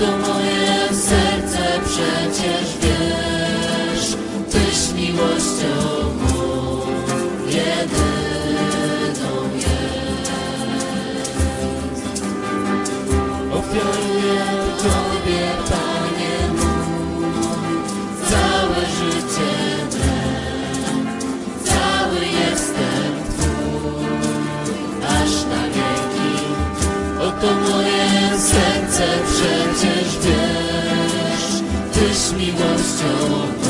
Oto moje serce przecież wiesz, Tyś miłością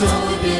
终于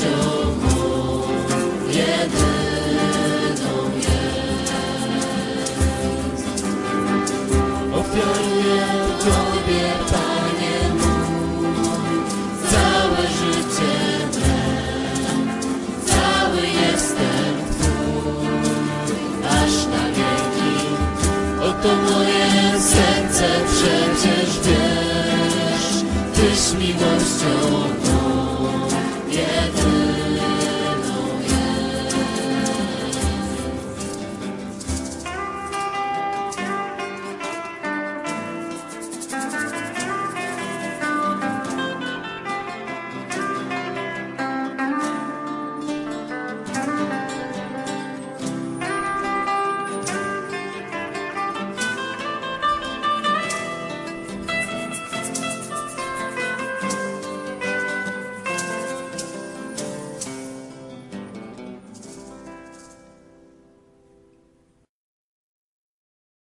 so